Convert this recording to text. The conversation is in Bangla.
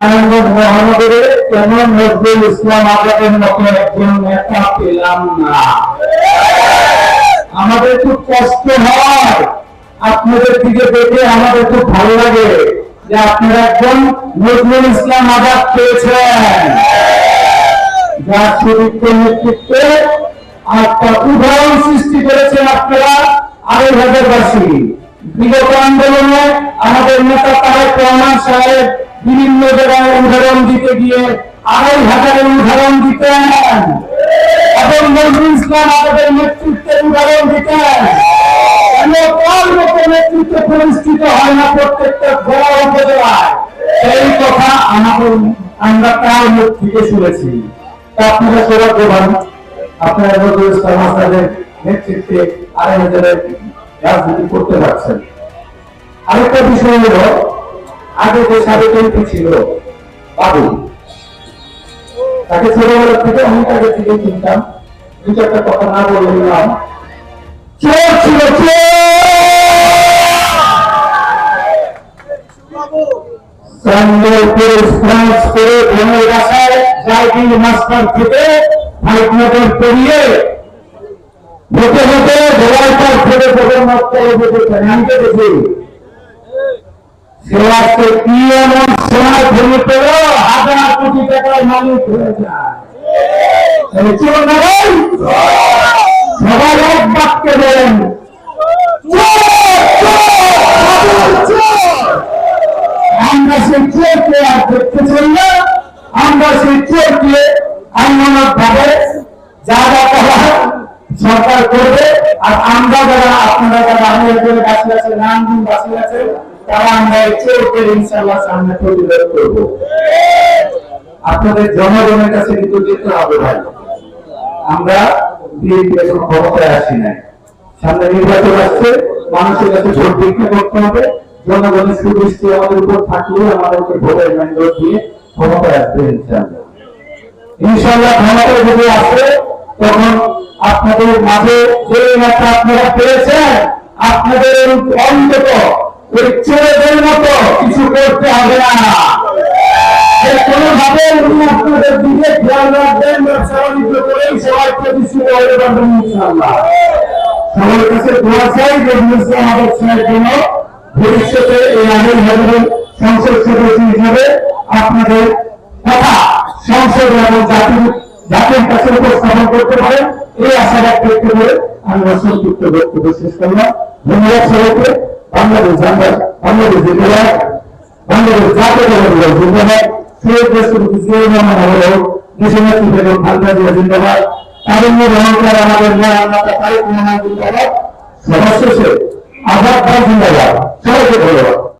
মহানগরে কেন নজরুল ইসলাম আজাদের মতো একজন নেতা পেলাম না আমাদের খুব কষ্ট হয় আপনাদের দিকে দেখে আমাদের খুব ভালো লাগে যে আপনারা একজন নজরুল ইসলাম আজাদ পেয়েছেন যার সুদীপ্ত নেতৃত্বে একটা উদাহরণ সৃষ্টি করেছেন আপনারা আড়াই হাজার বাসী বিগত আন্দোলনে আমাদের নেতা তারেক রহমান সাহেব বিভিন্ন জায়গায় উদাহরণ দিতে গিয়ে আড়াই হাজারের উদাহরণ দিতেন। এবং নজরুল ইসলাম আমাদের নেতৃত্বের উদাহরণ দিতেন। আমরা শুনেছি। করতে পারছেন। আরেকটা বিষয় হলো আগে যে সাবেক এমপি ছিল, বাবু, তাকে ছোটবেলা থেকে অনেক আগে থেকে চিনতাম দু চারটা কথা না বলে নিলাম চোর ছিল করে আমি সে আজকে কি এমন সময় ভেঙে পেল হাজার কোটি টাকার মালিক হয়ে। আমরা সেই চোরকে আর দেখতে চাই না। আমরা সেই ভাবে যা যা করা সরকার করবে। আর আমরা যারা, আপনারা যারা আমাদের বাসি আছে, নাম দিন বাসি আছে আপনাদের জনগণের কাছে হবে ভাই। আমরা ক্ষমতায় আসি নাই। সামনে নির্বাচন আসছে, মানুষের কাছে ভোট বিক্রি করতে হবে। জনগণের সুদৃষ্টি আমাদের উপর ভোটের ম্যান্ডেট দিয়ে ক্ষমতায় আসবে ক্ষমতায় যদি আসে, তখন আপনাদের মাঝে যে আপনারা পেয়েছেন, আপনাদের অন্তত ওই ছেলেদের মতো কিছু করতে হবে না। আপনাদের এই কথা সংসদ এবং জাতির জাতির কাছে উপস্থাপন করতে পারেন। এই আশা ব্যক্ত করে আমি অসন্তুষ্ট বক্তব্য শেষ করলাম। ধন্যবাদ সবাইকে। জানবার বাংলাদেশ জিন্দাবাদ বাংলাদেশ জাতীয় দল জিন্দাবাদ শহীদ রাষ্ট্রপতি জিয়াউর রহমান হলো রহমান আমাদের জিন্দাবাদ ভাই জিন্দাবাদ